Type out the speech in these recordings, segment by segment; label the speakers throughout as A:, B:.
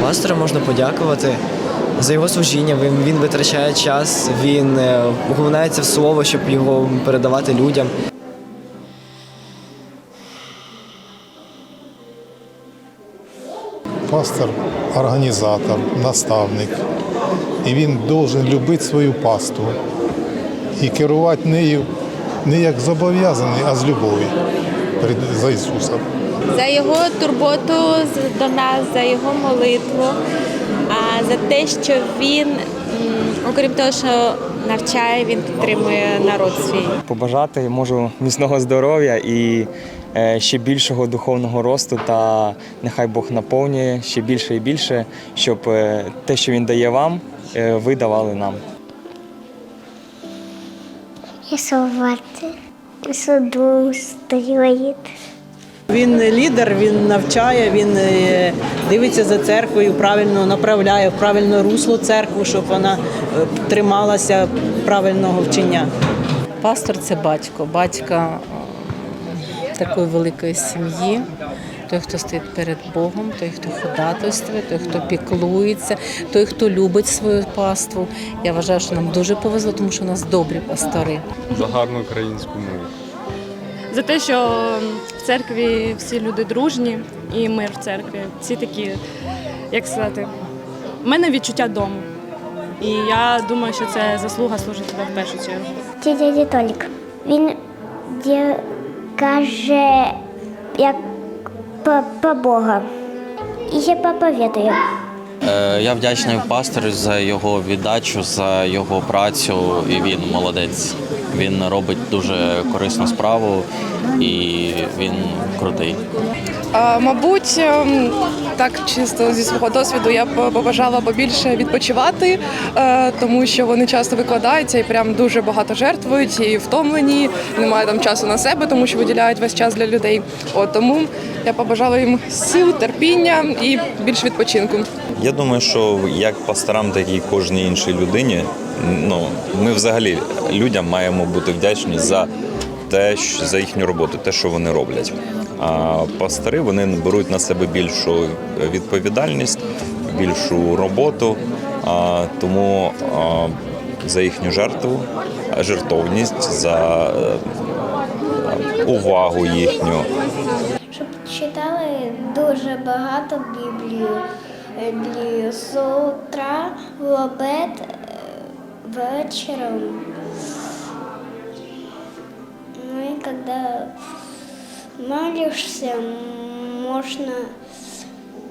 A: Пастору можна подякувати за його служіння. Він, він витрачає час, він е, в слово, щоб його передавати людям.
B: Пастор організатор, наставник. І він должен любити свою паству і керувати нею не як зобов'язаний, а з любові за Ісусом.
C: За його турботу до нас, за його молитву, а за те, що він, окрім того, що навчає, він підтримує народ свій.
D: побажати можу міцного здоров'я і е, ще більшого духовного росту. Та нехай Бог наповнює ще більше і більше, щоб е, те, що він дає вам, е, ви давали нам.
E: Рисувати, суду стоїть.
F: Він лідер, він навчає, він е, дивиться за церквою, правильно направляє в правильне русло церкву, щоб вона е, трималася правильного вчення.
G: Пастор це батько, батька е, такої великої сім'ї. Той, хто стоїть перед Богом, той, хто ходатайствує, той, хто піклується, той, хто любить свою паству. Я вважаю, що нам дуже повезло, тому що у нас добрі пастори.
H: за гарну українську мову.
I: За те, що в церкві всі люди дружні і мир в церкві. Всі такі, як сказати, в мене відчуття дому. І я думаю, що це заслуга служителя в першу чергу.
E: Це дядя Толік. Він каже, як по, по Бога. І ще проповідує.
J: Е, Я вдячний пастору за його віддачу, за його працю, і він молодець. Він робить дуже корисну справу і він крутий.
K: А, Мабуть, ем, так чисто зі свого досвіду я б побажала побільше відпочивати, е, тому що вони часто викладаються і прям дуже багато жертвують і втомлені. Немає там часу на себе, тому що виділяють весь час для людей. От тому я побажала їм сил, терпіння і більше відпочинку.
L: Я думаю, що як пасторам, так і кожній іншій людині, ну ми взагалі людям маємо бути вдячні за те, що- за їхню роботу, те, що вони роблять. А пастори вони беруть на себе більшу відповідальність, більшу роботу. А, тому а, за їхню жертву, жертовність, за е, увагу їхню.
E: Щоб читали дуже багато Біблію. Е, Біблію з в обед, е, вечором. Ну и когда молишься, можно,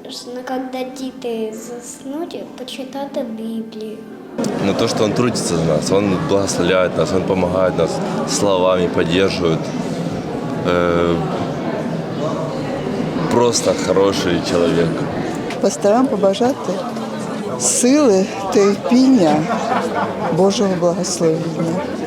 E: ну, когда діти заснуть, почитати Біблію.
H: Но то, что он трудится за нас, он благословляет нас, он помогает нас словами, поддерживает. Э, просто хороший человек.
M: Пасторам побажати сили, терпіння, Божого благословення.